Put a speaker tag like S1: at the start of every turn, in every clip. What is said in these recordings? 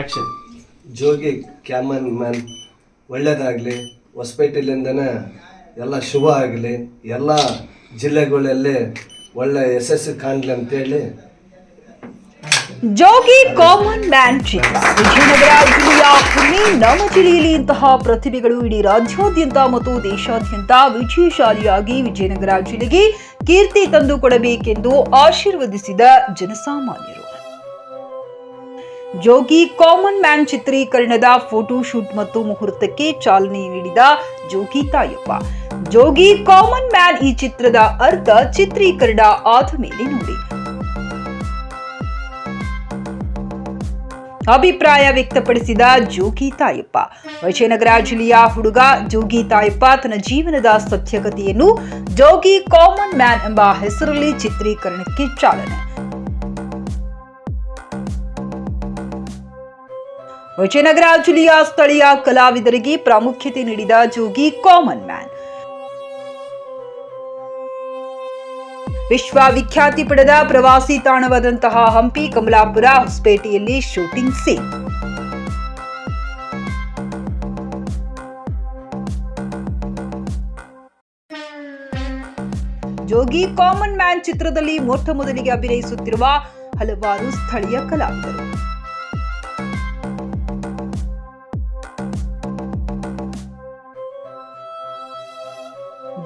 S1: Action
S2: ಜೋಗಿ ಕ್ಯಾಮನ್ man ಒಳ್ಳೇದಾಗಲಿ ಹೊಸಪೇಟೆಲಿಂದನೇ ಎಲ್ಲ ಶುಭ ಆಗಲಿ ಎಲ್ಲ ಜಿಲ್ಲೆಗಳಲ್ಲಿ ಒಳ್ಳೆ ಯಶಸ್ಸು ಕಾಣಲಿ ಅಂತೇಳಿ.
S3: ಜೋಗಿ ಕಾಮನ್ ಮ್ಯಾನ್ ಚಿತ್ರ ವಿಜಯನಗರ ಜಿಲ್ಲೆಯ ಪುಣೆ ನಮ್ಮ ಜಿಲ್ಲೆಯಲ್ಲಿ ಇಂತಹ ಪ್ರತಿಭೆಗಳು ಇಡೀ ರಾಜ್ಯಾದ್ಯಂತ ಮತ್ತು ದೇಶಾದ್ಯಂತ ವಿಜಯಶಾಲಿಯಾಗಿ ವಿಜಯನಗರ ಜಿಲ್ಲೆಗೆ ಕೀರ್ತಿ ತಂದು ಕೊಡಬೇಕೆಂದು ಆಶೀರ್ವದಿಸಿದ ಜನಸಾಮಾನ್ಯರು. ಜೋಗಿ ಕಾಮನ್ ಮ್ಯಾನ್ ಚಿತ್ರೀಕರಣದ ಫೋಟೋ ಶೂಟ್ ಮತ್ತು ಮುಹೂರ್ತಕ್ಕೆ ಚಾಲನೆ ನೀಡಿದ ಜೋಗಿ ತಾಯಪ್ಪ. ಜೋಗಿ ಕಾಮನ್ ಮ್ಯಾನ್ ಈ ಚಿತ್ರದ ಅರ್ಥ ಚಿತ್ರೀಕರಣ ಆದ ಮೇಲೆ ನೋಡಿ. ಅಭಿಪ್ರಾಯ ವ್ಯಕ್ತಪಡಿಸಿದ ಜೋಗಿ ತಾಯಪ್ಪ. ವಿಜಯನಗರ ಜಿಲ್ಲೆಯ ಹುಡುಗ ಜೋಗಿ ತಾಯಪ್ಪ ತನ್ನ ಜೀವನದ ಸತ್ಯಕತೆಯನ್ನು ಜೋಗಿ ಕಾಮನ್ ಮ್ಯಾನ್ ಎಂಬ ಹೆಸರಲ್ಲಿ ಚಿತ್ರೀಕರಣಕ್ಕೆ ಚಾಲನೆ. ವಿಜಯನಗರ ಜಿಲ್ಲೆಯ ಸ್ಥಳೀಯ ಕಲಾವಿದರಿಗೆ ಪ್ರಾಮುಖ್ಯತೆ ನೀಡಿದ ಜೋಗಿ ಕಾಮನ್ ಮ್ಯಾನ್. ವಿಶ್ವವಿಖ್ಯಾತಿ ಪಡೆದ ಪ್ರವಾಸಿ ತಾಣವಾದಂತಹ ಹಂಪಿ ಕಮಲಾಪುರ ಹೊಸಪೇಟೆಯಲ್ಲಿ shooting scene. Jogi common man ಚಿತ್ರದಲ್ಲಿ ಮೊಟ್ಟ ಮೊದಲಿಗೆ ಅಭಿನಯಿಸುತ್ತಿರುವ ಹಲವಾರು ಸ್ಥಳೀಯ ಕಲಾವಿದರು.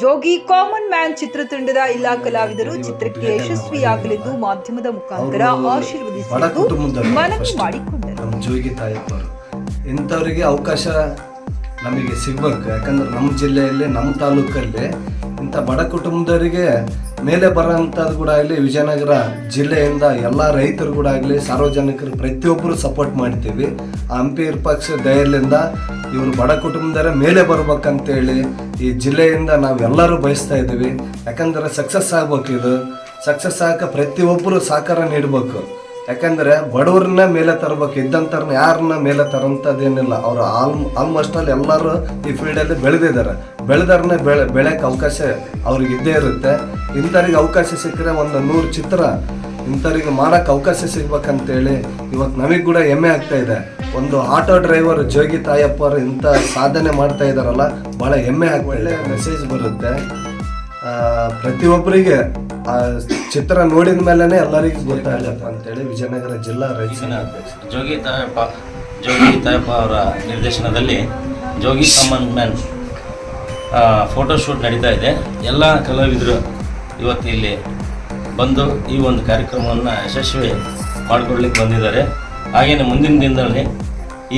S3: ಜೋಗಿ ಕಾಮನ್ ಮ್ಯಾನ್ ಚಿತ್ರತಂಡದ ಎಲ್ಲಾ ಕಲಾವಿದರು ಚಿತ್ರಕ್ಕೆ ಯಶಸ್ವಿಯಾಗಲಿದ್ದು ಮಾಧ್ಯಮದ ಮುಖಾಂತರ ಆಶೀರ್ವದಿಸಿದ್ದು ಮನವಿ. ಮಾಡಿಕೊಂಡರು.
S2: ಜೋಗಿ ತಾಯಪ್ಪರು. ಇಂಥವರಿಗೆ ಅವಕಾಶ ನಮಗೆ ಸಿಗ್ಬೇಕು. ಯಾಕಂದ್ರೆ ನಮ್ಮ ಜಿಲ್ಲೆಯಲ್ಲಿ ನಮ್ಮ ತಾಲೂಕಲ್ಲಿ ಇಂಥ ಬಡ ಕುಟುಂಬದವರಿಗೆ ಮೇಲೆ ಬರೋಂಥದ್ದು ಕೂಡ ಆಗಲಿ, ವಿಜಯನಗರ ಜಿಲ್ಲೆಯಿಂದ ಎಲ್ಲ ರೈತರು ಕೂಡ ಆಗಲಿ, ಸಾರ್ವಜನಿಕರು ಪ್ರತಿಯೊಬ್ಬರು ಸಪೋರ್ಟ್ ಮಾಡ್ತೀವಿ. ಹಂಪಿ ವಿರೂಪಾಕ್ಷ ದಯಲಿಂದ ಇವರು ಬಡ ಕುಟುಂಬದವರೇ ಮೇಲೆ ಬರ್ಬೇಕಂತೇಳಿ ಈ ಜಿಲ್ಲೆಯಿಂದ ನಾವೆಲ್ಲರೂ ಬಯಸ್ತಾ ಇದ್ದೀವಿ. ಯಾಕಂದರೆ ಸಕ್ಸಸ್ ಆಗ್ಬೇಕು ಇದು. ಸಕ್ಸಸ್ ಆಗಕ್ಕೆ ಪ್ರತಿಯೊಬ್ಬರು ಸಹಕಾರ ನೀಡಬೇಕು. ಯಾಕಂದ್ರೆ ಬಡವ್ರನ್ನ ಮೇಲೆ ತರಬೇಕು ಇದ್ದಂಥವ್ರನ್ನ ಯಾರನ್ನ ಮೇಲೆ ತರಂಥದ್ದೇನಿಲ್ಲ ಅವ್ರು ಆಲ್ ಆಲ್ಮೋಸ್ಟ್ ಅಲ್ಲಿ ಎಲ್ಲರೂ ಈ ಫೀಲ್ಡಲ್ಲಿ ಬೆಳೆದಿದ್ದಾರೆ. ಬೆಳೆದವ್ರನ್ನ ಬೆಳೆ ಬೆಳೆಯಕ್ಕೆ ಅವಕಾಶ ಅವ್ರಿಗೆ ಇದ್ದೇ ಇರುತ್ತೆ. ಇಂಥವ್ರಿಗೆ ಅವಕಾಶ ಸಿಕ್ಕರೆ ಒಂದು ನೂರು ಚಿತ್ರ ಇಂಥವ್ರಿಗೆ ಮಾಡೋಕ್ಕೆ ಅವಕಾಶ ಸಿಗ್ಬೇಕಂತೇಳಿ ಇವತ್ತು ನಮಗೆ ಕೂಡ ಹೆಮ್ಮೆ ಆಗ್ತಾ ಇದೆ. ಒಂದು ಆಟೋ ಡ್ರೈವರ್ ಜೋಗಿ ತಾಯಪ್ಪರು ಇಂಥ ಸಾಧನೆ ಮಾಡ್ತಾ ಇದ್ದಾರಲ್ಲ ಭಾಳ ಹೆಮ್ಮೆ ಆಗಿ ಒಳ್ಳೆ ಮೆಸೇಜ್ ಬರುತ್ತೆ. ಪ್ರತಿಯೊಬ್ಬರಿಗೆ ಆ ಚಿತ್ರ ನೋಡಿದ ಮೇಲೆ ಎಲ್ಲರಿಗೂ ಗೊತ್ತಾಗಲಪ್ಪ ಅಂತೇಳಿ ವಿಜಯನಗರ ಜಿಲ್ಲಾ
S4: ರೈತನ ಜೋಗಿ ತಾಯಪ್ಪ ಜೋಗಿ ತಾಯಪ್ಪ ಅವರ ನಿರ್ದೇಶನದಲ್ಲಿ ಜೋಗಿ ಕಮನ್ ಮ್ಯಾನ್ ಫೋಟೋಶೂಟ್ ನಡೀತಾ ಇದೆ. ಎಲ್ಲ ಕಲಾವಿದರು ಇವತ್ತು ಇಲ್ಲಿ ಬಂದು ಈ ಒಂದು ಕಾರ್ಯಕ್ರಮವನ್ನು ಯಶಸ್ವಿ ಮಾಡಿಕೊಡ್ಲಿಕ್ಕೆ ಬಂದಿದ್ದಾರೆ. ಹಾಗೆಯೇ ಮುಂದಿನ ದಿನದಲ್ಲಿ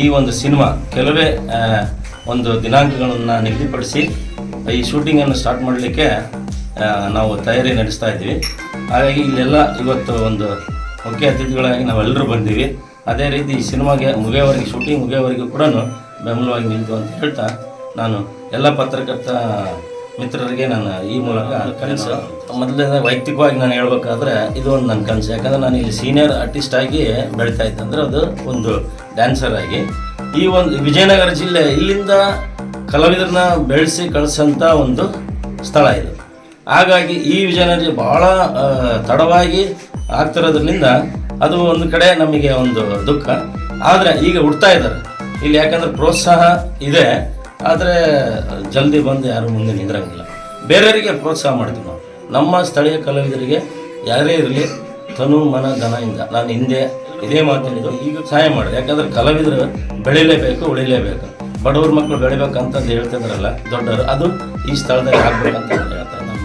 S4: ಈ ಒಂದು ಸಿನಿಮಾ ಕೆಲವೇ ಒಂದು ದಿನಾಂಕಗಳನ್ನು ನಿಗದಿಪಡಿಸಿ ಈ ಶೂಟಿಂಗನ್ನು ಸ್ಟಾರ್ಟ್ ಮಾಡಲಿಕ್ಕೆ ನಾವು ತಯಾರಿ ನಡೆಸ್ತಾ ಇದ್ದೀವಿ. ಹಾಗಾಗಿ ಇಲ್ಲೆಲ್ಲ ಇವತ್ತು ಒಂದು ಮುಖ್ಯ ಅತಿಥಿಗಳಾಗಿ ನಾವೆಲ್ಲರೂ ಬಂದೀವಿ. ಅದೇ ರೀತಿ ಈ ಸಿನಿಮಾಗೆ ಮುಗಿಯೋವರೆಗೆ ಶೂಟಿಂಗ್ ಮುಗಿಯೋವರೆಗೂ ಕೂಡ ಬೆಂಬಲವಾಗಿ ನಿಂತು ಅಂತ ಹೇಳ್ತಾ ನಾನು ಎಲ್ಲ ಪತ್ರಕರ್ತ ಮಿತ್ರರಿಗೆ ನಾನು ಈ ಮೂಲಕ ಕನಸು. ಮೊದಲನೇ ವೈಯಕ್ತಿಕವಾಗಿ ನಾನು ಹೇಳ್ಬೇಕಾದ್ರೆ ಇದು ಒಂದು ನನ್ನ ಕನಸು. ಯಾಕಂದ್ರೆ ನಾನು ಇಲ್ಲಿ ಸೀನಿಯರ್ ಆರ್ಟಿಸ್ಟ್ ಆಗಿ ಬೆಳೀತಾ ಅಂದರೆ ಅದು ಒಂದು ಡ್ಯಾನ್ಸರ್ ಆಗಿ. ಈ ಒಂದು ವಿಜಯನಗರ ಜಿಲ್ಲೆ ಇಲ್ಲಿಂದ ಕಲಾವಿದರನ್ನ ಬೆಳೆಸಿ ಕಳಿಸೋಂಥ ಒಂದು ಸ್ಥಳ ಇದು. ಹಾಗಾಗಿ ಈ ವಿಜಯನಗರ ಭಾಳ ತಡವಾಗಿ ಆಗ್ತಿರೋದ್ರಿಂದ ಅದು ಒಂದು ಕಡೆ ನಮಗೆ ಒಂದು ದುಃಖ. ಆದರೆ ಈಗ ಹುಡ್ತಾ ಇದ್ದಾರೆ. ಇಲ್ಲಿ ಯಾಕಂದ್ರೆ ಪ್ರೋತ್ಸಾಹ ಇದೆ, ಆದರೆ ಜಲ್ದಿ ಬಂದು ಯಾರು ಮುಂದೆ ನಿಂದ್ರಂಗಿಲ್ಲ. ಬೇರೆಯವರಿಗೆ ಪ್ರೋತ್ಸಾಹ ಮಾಡ್ತೀವಿ ನಾವು. ನಮ್ಮ ಸ್ಥಳೀಯ ಕಲಾವಿದರಿಗೆ ಯಾರೇ ಇರಲಿ, ತನು ಮನ ಧನದಿಂದ ನಾನು ಹಿಂದೆ ಇದೇ ಮಾತಾಡಿದ್ದು ಈಗ ಸಹಾಯ ಮಾಡಿದೆ. ಯಾಕಂದ್ರೆ ಕಲಾವಿದರು ಬೆಳಿಲೇಬೇಕು, ಉಳಿಲೇಬೇಕು. ಬಡವ್ರ ಮಕ್ಕಳು ಬೆಳಿಬೇಕಂತಂದು ಹೇಳ್ತಿದ್ರಲ್ಲ ದೊಡ್ಡವರು, ಅದು ಈ ಸ್ಥಳದಲ್ಲಿ ಆಗ್ಬೇಕಂತ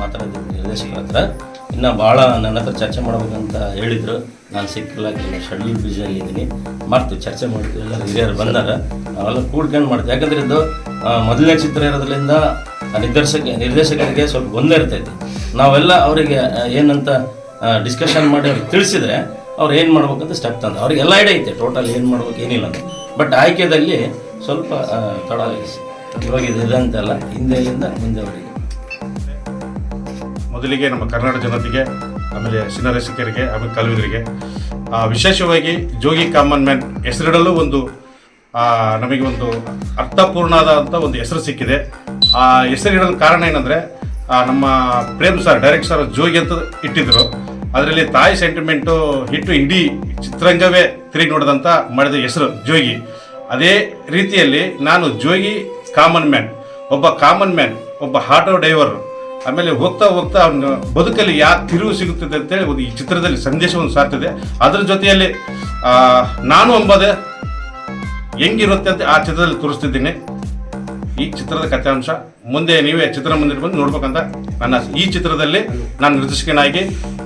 S4: ಮಾತಾಡಿದ್ದೀನಿ ನಿರ್ದೇಶಕರ ಹತ್ರ. ಇನ್ನು ಭಾಳ ನನ್ನ ಹತ್ರ ಚರ್ಚೆ ಮಾಡಬೇಕಂತ ಹೇಳಿದರು. ನಾನು ಸಿಕ್ಕಿಲ್ಲ ಶೆಡ್ಯೂಲ್ ಬ್ಯುಸಿಯಾಗಿ ಇದ್ದೀನಿ. ಮಾಡ್ತೀವಿ ಚರ್ಚೆ ಮಾಡ್ತೀವಿ ಎಲ್ಲ ಹಿರಿಯರು ಬಂದಾರ. ನಾವೆಲ್ಲ ಕೂಡ್ಕೊಂಡು ಮಾಡ್ತೀವಿ. ಯಾಕಂದ್ರೆ ಇದು ಮೊದಲನೇ ಚಿತ್ರ ಇರೋದ್ರಿಂದ ನಿರ್ದೇಶಕ, ನಿರ್ದೇಶಕರಿಗೆ ಸ್ವಲ್ಪ ಗೊಂದಲ ಇರ್ತೈತಿ. ನಾವೆಲ್ಲ ಅವರಿಗೆ ಏನಂತ ಡಿಸ್ಕಷನ್ ಮಾಡಿ ಅವ್ರಿಗೆ ತಿಳಿಸಿದ್ರೆ ಅವ್ರು ಏನು ಮಾಡ್ಬೇಕಂತ ಸ್ಟೆಪ್ ತಂದ ಅವ್ರಿಗೆ ಎಲ್ಲ ಐಡಿಯಾ ಐತೆ. ಟೋಟಲ್ ಏನು ಮಾಡ್ಬೇಕು, ಏನಿಲ್ಲ ಅಂತ. ಬಟ್ ಆಯ್ಕೆದಲ್ಲಿ ಸ್ವಲ್ಪ ತಡ. ಇವಾಗ ಇದು ಅಂತಲ್ಲ ಹಿಂದೆಯಿಂದ ಮುಂದೆ ಅವರಿಗೆ.
S1: ಮೊದಲಿಗೆ ನಮ್ಮ ಕರ್ನಾಟಕ ಜನತೆಗೆ, ಆಮೇಲೆ ಸಿನರಸಿಕರಿಗೆ ಆಮೇಲೆ ಕಲಾವಿದರಿಗೆ ವಿಶೇಷವಾಗಿ ಜೋಗಿ ಕಾಮನ್ ಮ್ಯಾನ್ ಹೆಸರಿಡಲು ಒಂದು ನಮಗೆ ಒಂದು ಅರ್ಥಪೂರ್ಣವಾದಂಥ ಒಂದು ಹೆಸರು ಸಿಕ್ಕಿದೆ. ಆ, ಹೆಸರಿಡಲು ಕಾರಣ ಏನಂದರೆ ನಮ್ಮ Prem sir, direct sir Jogi ಅಂತ ಇಟ್ಟಿದ್ದರು ಅದರಲ್ಲಿ ತಾಯಿ ಸೆಂಟಿಮೆಂಟು, ಹಿಟ್ಟು ಇಡೀ ಚಿತ್ರರಂಗವೇ ತಿರುಗಿ ನೋಡಿದಂಥ ಮಾಡಿದ ಹೆಸರು ಜೋಗಿ. ಅದೇ ರೀತಿಯಲ್ಲಿ ನಾನು ಜೋಗಿ ಕಾಮನ್ ಮ್ಯಾನ್, ಒಬ್ಬ ಕಾಮನ್ ಮ್ಯಾನ್, ಒಬ್ಬ ಆಟೋ ಡ್ರೈವರ್ ಆಮೇಲೆ ಹೋಗ್ತಾ ಹೋಗ್ತಾ ಅವ್ನ ಬದುಕಲ್ಲಿ ಯಾವ ತಿರುವು ಸಿಗುತ್ತದೆ ಅಂತೇಳಿ ಒಂದು ಈ ಚಿತ್ರದಲ್ಲಿ ಸಂದೇಶವನ್ನು ಸಾರ್ತಿದೆ. ಅದರ ಜೊತೆಯಲ್ಲಿ ನಾನು ಅಂಬದೆ ಹೆಂಗಿರುತ್ತೆ ಅಂತ ಆ ಚಿತ್ರದಲ್ಲಿ ತೋರಿಸ್ತಿದ್ದೀನಿ. ಈ ಚಿತ್ರದ ಕಥಾಂಶ. ಮುಂದೆ ನೀವೇ ಚಿತ್ರ ಮುಂದೆ ಬಂದು ನೋಡ್ಬೇಕಂತ ನನ್ನ. ಈ ಚಿತ್ರದಲ್ಲಿ ನಾನು ನಿರ್ದೇಶಕನಾಗಿ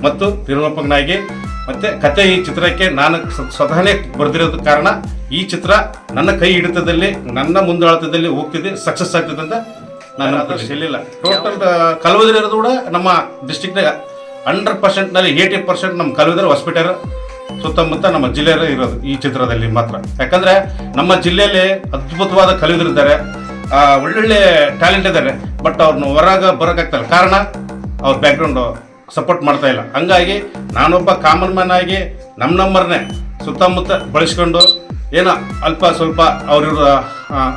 S1: ಮತ್ತು ನಿರ್ಮಾಪಕನಾಗಿ ಮತ್ತೆ ಕತೆ ಈ ಚಿತ್ರಕ್ಕೆ ನಾನು ಸ್ವತಃನೇ ಬರೆದಿರೋದ ಕಾರಣ ಈ ಚಿತ್ರ ನನ್ನ ಕೈ ಹಿಡಿತದಲ್ಲಿ, ನನ್ನ ಮುಂದಾಳತದಲ್ಲಿ ಹೋಗ್ತಿದೆ, ಸಕ್ಸಸ್ ಆಗ್ತಿದೆ ಅಂತ ನಾನು ಅದಷ್ಟು ಹೇಳಿಲ್ಲ ಟೋಟಲ್ ಕಲವದಿರ ಇರೋದು ಕೂಡ ನಮ್ಮ ಡಿಸ್ಟಿಕ್ನಾಗ ಹಂಡ್ರೆಡ್ ಪರ್ಸೆಂಟ್ನಲ್ಲಿ ಏಯ್ಟಿ ಪರ್ಸೆಂಟ್ ನಮ್ಮ ಕಲವದಿರ ಹಾಸ್ಪಿಟಲ್ ಸುತ್ತಮುತ್ತ ನಮ್ಮ ಜಿಲ್ಲೆಯಲ್ಲೇ ಇರೋದು ಈ ಚಿತ್ರದಲ್ಲಿ ಮಾತ್ರ. ಯಾಕಂದ್ರೆ ನಮ್ಮ ಜಿಲ್ಲೆಯಲ್ಲಿ ಅದ್ಭುತವಾದ ಕಲಾವಿದರಿದ್ದಾರೆ ಆ, ಒಳ್ಳೊಳ್ಳೆ ಟ್ಯಾಲೆಂಟ್ ಇದ್ದಾರೆ. ಬಟ್ ಅವ್ರನ್ನ ಹೊರಗೆ ಬರೋಕ್ಕಾಗ್ತಾಯಿಲ್ಲ ಕಾರಣ ಅವ್ರ ಬ್ಯಾಕ್ಗ್ರೌಂಡು ಸಪೋರ್ಟ್ ಮಾಡ್ತಾ ಇಲ್ಲ. ಹಂಗಾಗಿ ನಾನೊಬ್ಬ ಕಾಮನ್ ಮ್ಯಾನ್ ಆಗಿ ನಮ್ಮ ನಂಬರ್ನೇ ಸುತ್ತಮುತ್ತ ಬಳಸ್ಕೊಂಡು ಏನೋ ಅಲ್ಪ ಸ್ವಲ್ಪ ಅವ್ರಿವ್ರ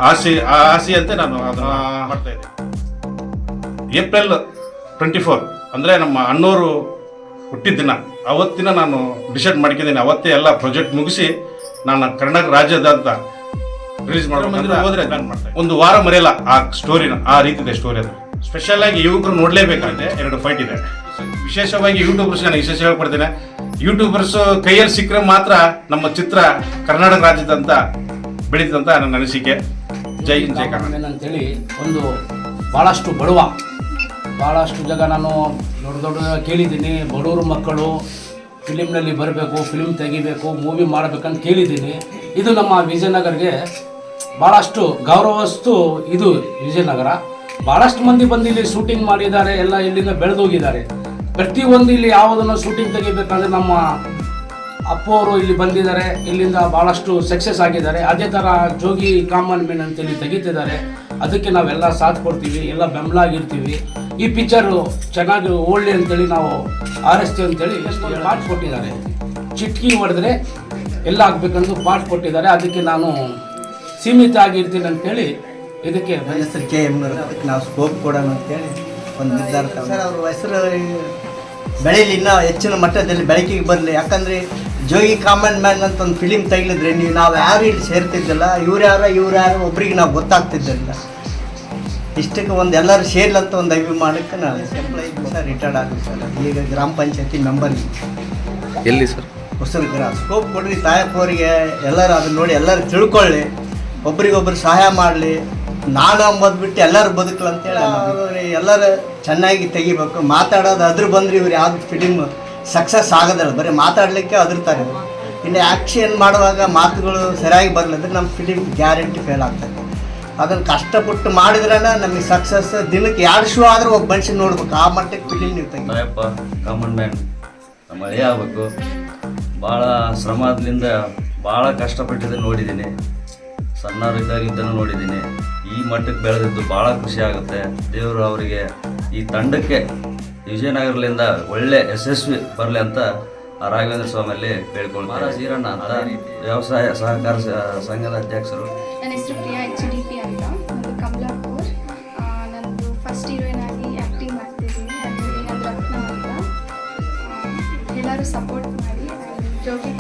S1: ಆಸೆ ಆ ಆಸೆ ಅಂತ ನಾನು ಅದನ್ನ ಮಾಡ್ತಾ ಇದ್ದೆ. ಏಪ್ರಿಲ್ ಟ್ವೆಂಟಿ ಫೋರ್ ಅಂದರೆ ನಮ್ಮ ಅಣ್ಣವರು ಹುಟ್ಟಿದ ದಿನ. ಅವತ್ತಿನ ನಾನು ಡಿಸೈಡ್ ಮಾಡ್ಕೊಂಡಿದ್ದೀನಿ. ಅವತ್ತೇ ಎಲ್ಲ ಪ್ರಾಜೆಕ್ಟ್ ಮುಗಿಸಿ ನಾನು ಕರ್ನಾಟಕ ರಾಜ್ಯದಂತ ರಿಲೀಸ್ ಮಾಡ್ಬೇಕಂದ್ರೆ ಹೋದ್ರೆ ನಾನು ಮಾಡ್ತಾ ಒಂದು ವಾರ ಮರೆಯಲ್ಲ ಆ ಸ್ಟೋರಿನ ಆ ರೀತಿ ಇದೆ ಸ್ಟೋರಿ ಅದು. ಸ್ಪೆಷಲ್ ಆಗಿ ಯುವಕರು ನೋಡಲೇಬೇಕಾಗಿದೆ ಎರಡು ಫೈಟ್ ಇದೆ. ವಿಶೇಷವಾಗಿ ಯೂಟ್ಯೂಬರ್ಸ್ ನಾನು ವಿಶೇಷ ಹೇಳ್ಕೊಡ್ತೇನೆ. ಯೂಟ್ಯೂಬರ್ಸ್ ಕೈಯಲ್ಲಿ ಸಿಕ್ಕರೆ ಮಾತ್ರ ನಮ್ಮ ಚಿತ್ರ ಕರ್ನಾಟಕ ರಾಜ್ಯದಂತ ಬೆಳೀತಂತ ನನ್ನ ಅನಿಸಿಕೆ. ಜೈ ಹಿಂದ್, ಜೈ ಕರ್ನಾಟಕ.
S5: ಕಾಮನ್ ಅಂತೇಳಿ ಒಂದು ಭಾಳಷ್ಟು ಬಡವ ಭಾಳಷ್ಟು ಜಾಗ ನಾನು ದೊಡ್ಡ ದೊಡ್ಡ ಕೇಳಿದ್ದೀನಿ. ಬಡವರು ಮಕ್ಕಳು ಫಿಲಿಮ್ನಲ್ಲಿ ಬರಬೇಕು, ಫಿಲಿಮ್ ತೆಗಿಬೇಕು, ಮೂವಿ ಮಾಡಬೇಕಂತ ಕೇಳಿದ್ದೀನಿ. ಇದು ನಮ್ಮ ವಿಜಯನಗರ್ಗೆ ಭಾಳಷ್ಟು ಗೌರವಸ್ತು ಇದು ವಿಜಯನಗರ. ಭಾಳಷ್ಟು ಮಂದಿ ಬಂದು ಇಲ್ಲಿ ಶೂಟಿಂಗ್ ಮಾಡಿದ್ದಾರೆ, ಎಲ್ಲ ಇಲ್ಲಿಂದ ಬೆಳೆದೋಗಿದ್ದಾರೆ. ಪ್ರತಿಯೊಂದು ಇಲ್ಲಿ ಯಾವುದನ್ನು ಶೂಟಿಂಗ್ ತೆಗಿಬೇಕಂದ್ರೆ ನಮ್ಮ ಅಪ್ಪು ಅವರು ಇಲ್ಲಿ ಬಂದಿದ್ದಾರೆ, ಇಲ್ಲಿಂದ ಭಾಳಷ್ಟು ಸಕ್ಸಸ್ ಆಗಿದ್ದಾರೆ. ಅದೇ ಥರ ಜೋಗಿ ಕಾಮನ್ ಮೆನ್ ಅಂತೇಳಿ ತೆಗಿತಿದ್ದಾರೆ. ಅದಕ್ಕೆ ನಾವೆಲ್ಲ ಸಾಥ್ ಕೊಡ್ತೀವಿ, ಎಲ್ಲ ಬೆಂಬಲ ಆಗಿರ್ತೀವಿ. ಈ ಪಿಕ್ಚರು ಚೆನ್ನಾಗಿ ಓಳ್ಳಿ ಅಂತೇಳಿ ನಾವು ಆರಿಸ್ತೀವಿ ಅಂತೇಳಿ ಎಷ್ಟೊಂದು ಪಾಠ ಕೊಟ್ಟಿದ್ದಾರೆ. ಚಿಟ್ಕಿ ಹೊಡೆದ್ರೆ ಎಲ್ಲ ಆಗ್ಬೇಕಂದು ಪಾಠ ಕೊಟ್ಟಿದ್ದಾರೆ. ಅದಕ್ಕೆ ನಾನು ಸೀಮಿತ ಆಗಿರ್ತೀನಿ ಅಂತೇಳಿ ಇದಕ್ಕೆ
S6: ನನ್ನ ಹೆಸರು ಕೆ ಎಂ ಅದಕ್ಕೆ ನಾವು ಸ್ಕೋಪ್ ಕೊಡೋಣ ಅಂತೇಳಿ ಒಂದು ನಿರ್ಧಾರ. ಸರ್ ಅವ್ರ ಹೆಸರು ಬೆಳೀಲಿ ಇನ್ನೂ ಹೆಚ್ಚಿನ ಮಟ್ಟದಲ್ಲಿ ಬೆಳಕಿಗೆ ಬರಲಿ. ಯಾಕಂದರೆ ಜೋಗಿ ಕಾಮನ್ ಮ್ಯಾನ್ ಅಂತ ಒಂದು ಫಿಲಿಮ್ ತೆಗಿಲಿದ್ರೆ ನೀವು ನಾವು ಯಾರು ಇಲ್ಲಿ ಸೇರ್ತಿದ್ದಿಲ್ಲ ಇವ್ರು ಯಾರೋ ಇವ್ರು ಯಾರೋ ಒಬ್ರಿಗೆ ನಾವು ಗೊತ್ತಾಗ್ತಿದ್ದಿಲ್ಲ. ಇಷ್ಟಕ್ಕೆ ಒಂದು ಎಲ್ಲರೂ ಸೇರ್ಲಂತ ಅಂತ ಒಂದು ಅಭಿಮಾನಕ್ಕೆ ನಾನು ಎಂಪ್ಲಾಯಿ ಸರ್ ರಿಟೈರ್ಡ್ ಆಗಿ ಸರ್. ಈಗ ಗ್ರಾಮ ಪಂಚಾಯತಿ ಮೆಂಬರ್
S7: ಎಲ್ಲಿ ಸರ್?
S6: ಹೊಸರು ಗ್ರಾಮ. ಸ್ಕೋಪ್ ಕೊಡ್ರಿ ತಾಯಪ್ಪವರಿಗೆ ಎಲ್ಲರೂ ಅದನ್ನ ನೋಡಿ ಎಲ್ಲರೂ ತಿಳ್ಕೊಳ್ಳಿ. ಒಬ್ರಿಗೊಬ್ರು ಸಹಾಯ ಮಾಡಲಿ. ನಾನು ಅಂಬೋದು ಬಿಟ್ಟು ಎಲ್ಲರೂ ಅಂತ ಅಂತೇಳಿ ಎಲ್ಲರೂ ಚೆನ್ನಾಗಿ ತೆಗಿಬೇಕು. ಮಾತಾಡೋದು ಅದ್ರ ಬಂದ್ರೆ ಇವ್ರು ಯಾವ್ದು ಫಿಲಿಮ್ ಸಕ್ಸಸ್ ಆಗೋದಿಲ್ಲ. ಬರೀ ಮಾತಾಡಲಿಕ್ಕೆ ಅದ್ರತಾರೆ ಇನ್ನು ಆ್ಯಕ್ಷನ್ ಮಾಡುವಾಗ ಮಾತುಗಳು ಸರಿಯಾಗಿ ಬರಲಿದ್ರೆ ನಮ್ಮ ಫಿಲಿಮ್ ಗ್ಯಾರಂಟಿ ಫೇಲ್ ಆಗ್ತದೆ. ಅದನ್ನು ಕಷ್ಟಪಟ್ಟು ಮಾಡಿದ್ರೆ ನಮಗೆ ಸಕ್ಸಸ್ ದಿನಕ್ಕೆ ಎರಡು ಶೋ ಆದರೂ ಒಬ್ಬ ಮನುಷ್ಯ ನೋಡ್ಬೇಕು. ಆ ಮಟ್ಟಕ್ಕೆ ಫಿಲಿಮ್ ನೀವು ತೆಗಿ.
S4: ತಾಯಪ್ಪ ಕಾಮನ್ ಮ್ಯಾನ್ ನಮ್ಮ ಆಗಬೇಕು. ಭಾಳ ಶ್ರಮದಿಂದ ಭಾಳ ಕಷ್ಟಪಟ್ಟಿದ್ದು ನೋಡಿದ್ದೀನಿ. ಸಣ್ಣವರಿದ್ದಾಗಿದ್ದನ್ನು ನೋಡಿದ್ದೀನಿ. ಈ ಮಟ್ಟಕ್ಕೆ ಬೆಳೆದಿದ್ದು ಭಾಳ ಖುಷಿ ಆಗುತ್ತೆ. ದೇವರು ಅವರಿಗೆ ಈ ತಂಡಕ್ಕೆ ವಿಜಯನಗರದಿಂದ ಒಳ್ಳೆ ಯಶಸ್ವಿ ಬರಲಿ ಅಂತ ರಾಘವೇಂದ್ರ ಸ್ವಾಮಿಯಲ್ಲಿ ಕೇಳ್ಕೊಳ್ತಾರೆ ಈರಣ್ಣ ಅಂತ. ವ್ಯವಸಾಯ ಸಹಕಾರ ಸಂಘದ ಅಧ್ಯಕ್ಷರು.
S8: ನನ್ನ ಹೆಸರು ಪ್ರಿಯಾ ಎಚ್ ಡಿ ಪಿ ಅಂತ. ನಂದು ಕಮಲಾಪುರ್. ನಂದು ಫಸ್ಟ್ ಹೀರೋಯಿನ್ ಆಗಿ ಆ್ಯಕ್ಟಿಂಗ್ ಮಾಡ್ತಿದ್ದೀನಿ. ಅದರಲ್ಲಿ ನಂದು ರತ್ನ ಅಂತ. ಎಲ್ಲರೂ ಸಪೋರ್ಟ್ ಮಾಡಿ ಜೋಗಿ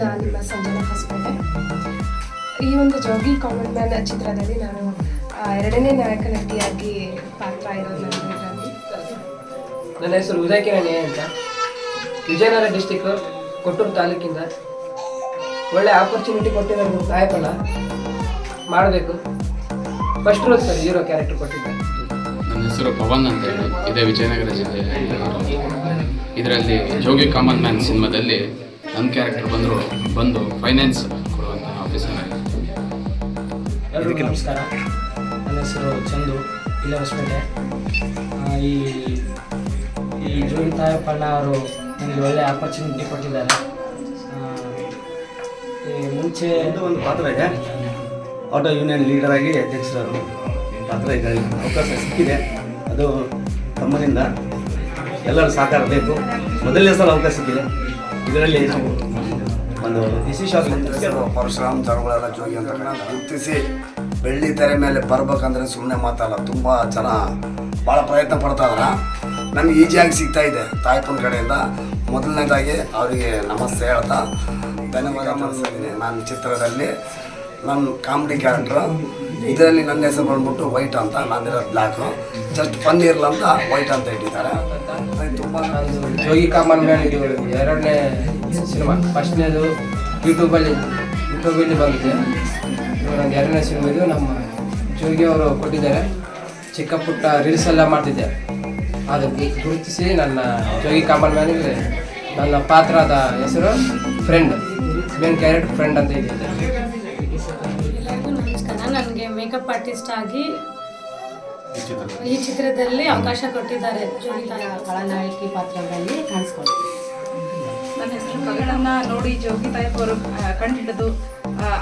S9: ನಾನು ನಿಮ್ಮ ಸಂಜನಾ ಹೊಸಪೇಟೆ ಈ ಒಂದು ಜೋಗಿ ಕಾಮನ್ ಮ್ಯಾನ್ ಚಿತ್ರದಲ್ಲಿ ನಾನು ಎರಡನೇ ನಾಯಕ ನಟಿಯಾಗಿ ಪಾತ್ರ ಇರೋದು ನನ್ನ ಇದರಲ್ಲಿ
S10: ನನ್ನ ಹೆಸರು ಉದಯ ಕಿರಣಿ ಅಂತ. ವಿಜಯನಗರ ಡಿಸ್ಟಿಕ್ ಕೊಟ್ಟೂರು ತಾಲೂಕಿಂದ. ಒಳ್ಳೆ ಆಪರ್ಚುನಿಟಿ ಕೊಟ್ಟಿರೋ ನಾಯಕನ ಮಾಡಬೇಕು. First role sir hero character ಕೊಟ್ಟಿದ್ದಾರೆ.
S11: ನನ್ನ ಹೆಸರು ಪವನ್ ಅಂತ ಹೇಳಿ ಇದೇ ವಿಜಯನಗರ ಜಿಲ್ಲೆ ಇದರಲ್ಲಿ ಜೋಗಿ ಕಾಮನ್ ಮ್ಯಾನ್ ಸಿನಿಮಾದಲ್ಲಿ ನನ್ನ ಕ್ಯಾರೆಕ್ಟರ್ ಬಂದರು ಬಂದು ಫೈನಾನ್ಸ್ ಕೊಡುವಂಥ ಆಫೀಸರ್
S10: ಎಲ್ಲರಿಗೂ ನಮಸ್ಕಾರ. ನನ್ನ ಹೆಸರು ಚಂದು ಇಲ್ಲ ಹೊಸಪೇಟೆ ಆ, ಈ ಈ ಜೂನ್ ತಾಯಪ್ಪಣ್ಣ ಅವರು ನನಗೆ ಒಳ್ಳೆ ಆಪರ್ಚುನಿಟಿ ಕೊಟ್ಟಿದ್ದಾರೆ. ಆ, ಈ ಮುಂಚೆ
S2: ಒಂದು ಒಂದು ಪಾತ್ರ ಇದೆ. ಆಟೋ ಯೂನಿಯನ್ ಲೀಡರ್ ಆಗಿ ಅಧ್ಯಕ್ಷರು ಪಾತ್ರ ಇದೆ ಅವಕಾಶ ಸಿಕ್ಕಿದೆ. ಅದು ತಮ್ಮನಿಂದ ಎಲ್ಲರೂ ಸಹಕಾರ ಬೇಕು. ಮೊದಲನೇ ಸಲ ಅವಕಾಶ ಸಿಕ್ಕಿದೆ. ಇದರಲ್ಲಿ ನಾವು ಒಂದು
S12: ಪರಶುರಾಮ್ ಜರಗುಳದ ಜೋಗಿ ಅಂತ ಗುರುತಿಸಿ
S13: ಬೆಳ್ಳಿ ತೆರೆ ಮೇಲೆ ಬರ್ಬೇಕಂದ್ರೆ ಸುಮ್ಮನೆ ಮಾತಲ್ಲ ತುಂಬ ಜನ ಭಾಳ ಪ್ರಯತ್ನ ಪಡ್ತಾ ಇದಾರೆ. ನಮ್ಗೆ ಈಜಿಯಾಗಿ ಸಿಗ್ತಾ ಇದೆ ತಾಯಪ್ಪನ ಕಡೆಯಿಂದ. ಮೊದಲನೇದಾಗಿ ಅವರಿಗೆ ನಮಸ್ತೆ ಹೇಳ್ತಾ ಧನ್ಯವಾದ ಮನಸ್ಸಲ್ಲಿ ನಾನು ಚಿತ್ರದಲ್ಲಿ ನನ್ನ ಕಾಮಿಡಿ ಕ್ಯಾರೆಕ್ಟ್ರು ಇದರಲ್ಲಿ ನನ್ನ ಹೆಸರು ಬಂದ್ಬಿಟ್ಟು ವೈಟ್ ಅಂತ ನಾನಿರೋದು ಬ್ಲ್ಯಾಕು ಜಸ್ಟ್ ಫನ್ ಇರಲ್ಲ ಅಂತ ವೈಟ್ ಅಂತ ಇಟ್ಟಿದ್ದಾರೆ. ತುಂಬ
S10: ಜೋಗಿ ಕಾಮನ್ ಮ್ಯಾನ್ ಇದು ಎರಡನೇ ಸಿನಿಮಾ ಫಸ್ಟ್ನೇದು ಯೂಟ್ಯೂಬಲ್ಲಿ ಯೂಟ್ಯೂಬಲ್ಲಿ ಬಂದಿದೆ. ಇದು ನನ್ನ ಎರಡನೇ ಸಿನಿಮಾ ಇದು. ನಮ್ಮ ಜೋಗಿ ಅವರು ಕೊಟ್ಟಿದ್ದಾರೆ. ಚಿಕ್ಕ ಪುಟ್ಟ ರೀಲ್ಸ್ ಎಲ್ಲ ಮಾಡ್ತಿದ್ದೆ. ಅದಕ್ಕೆ ಗುರುತಿಸಿ ನನ್ನ ಜೋಗಿ ಕಾಮನ್ ಮ್ಯಾನಿಗೆ ನನ್ನ ಪಾತ್ರದ ಹೆಸರು ಫ್ರೆಂಡ್ ಮೇನ್ ಕ್ಯಾರೆಕ್ಟರ್ ಫ್ರೆಂಡ್ ಅಂತ
S12: ನನಗೆ ಮೇಕಪ್ ಆರ್ಟಿಸ್ಟ್ ಆಗಿ ಈ ಚಿತ್ರದಲ್ಲಿ. ಅವಕಾಶ ಕೊಟ್ಟಿದ್ದಾರೆ ಜೋಗಿತಾ
S14: ಖಳನಾಯಕಿ ಪಾತ್ರದಲ್ಲಿ ಕಾಣಿಸ್ಕೊಳ್ತೀನಿ
S15: ನನ್ನ ಹೆಸರು ನೋಡಿ ಜೋಗಿ ತಾಯಿ ಅವರು ಕಂಡುಹಿಡಿದು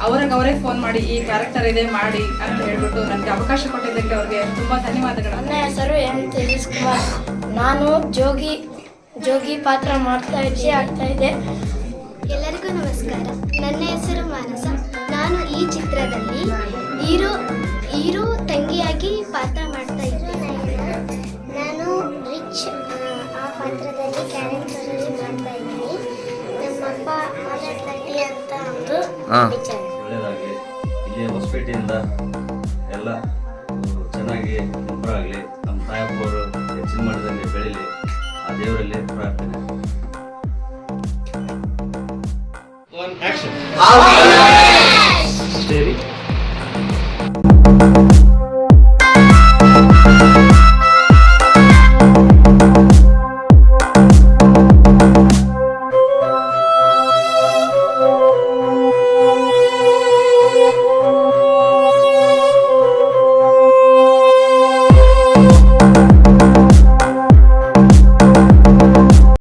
S15: ಅವ್ರಿಗೆ ಅವರೇ ಫೋನ್ ಮಾಡಿ ಈ ಕ್ಯಾರೆಕ್ಟರ್ ಇದೆ ಮಾಡಿ ಅಂತ ಹೇಳ್ಬಿಟ್ಟು ನನಗೆ ಅವಕಾಶ ಕೊಟ್ಟಿದ್ದಕ್ಕೆ ಅವ್ರಿಗೆ ತುಂಬಾ ಧನ್ಯವಾದಗಳು.
S16: ನನ್ನ ಹೆಸರು ಎಂ ತೇಜಸ್ ಕುಮಾರ್ ನಾನು ಜೋಗಿ ಜೋಗಿ ಪಾತ್ರ ಮಾಡ್ತಾ ಇದ್ದೆ ಆಗ್ತಾ ಇದೆ. ಎಲ್ಲರಿಗೂ ನಮಸ್ಕಾರ. ನನ್ನ ಹೆಸರು ಮಾನಸ. ನಾನು ಈ ಚಿತ್ರದಲ್ಲಿ ಹೀರೋ ಹೀರೋ ತಂಗಿಯಾಗಿ ಪಾತ್ರ ಮಾಡ್ತಾ ಇದ್ದೇನೆ. ನಾನು ರಿಚ್ ಆ ಪಾತ್ರದಲ್ಲಿ ಕ್ಯಾರೆಕ್ಟರಲ್ಲಿ ಮಾಡ್ತಾ ಇದ್ದೀನಿ. ನಮ್ಮಪ್ಪ ಮಾತಾಡ್ಲಟ್ಟಿ ಅಂತ ಒಂದು ವಿಚಾರ
S17: ಒಳ್ಳೆಯದಾಗಲಿ ಇಲ್ಲಿ ಹೊಸಪೇಟೆಯಿಂದ ಎಲ್ಲ ಚೆನ್ನಾಗಿ ಗೊಬ್ಬರ ಆಗಲಿ. ನಮ್ಮ ತಾಯಪ್ಪವರು ಹೆಚ್ಚಿನ ಮಟ್ಟದಲ್ಲಿ ಬೆಳೀಲಿ. ಆ ದೇವರಲ್ಲಿ ಪ್ರಾರ್ಥನೆ.
S13: ಆ Thank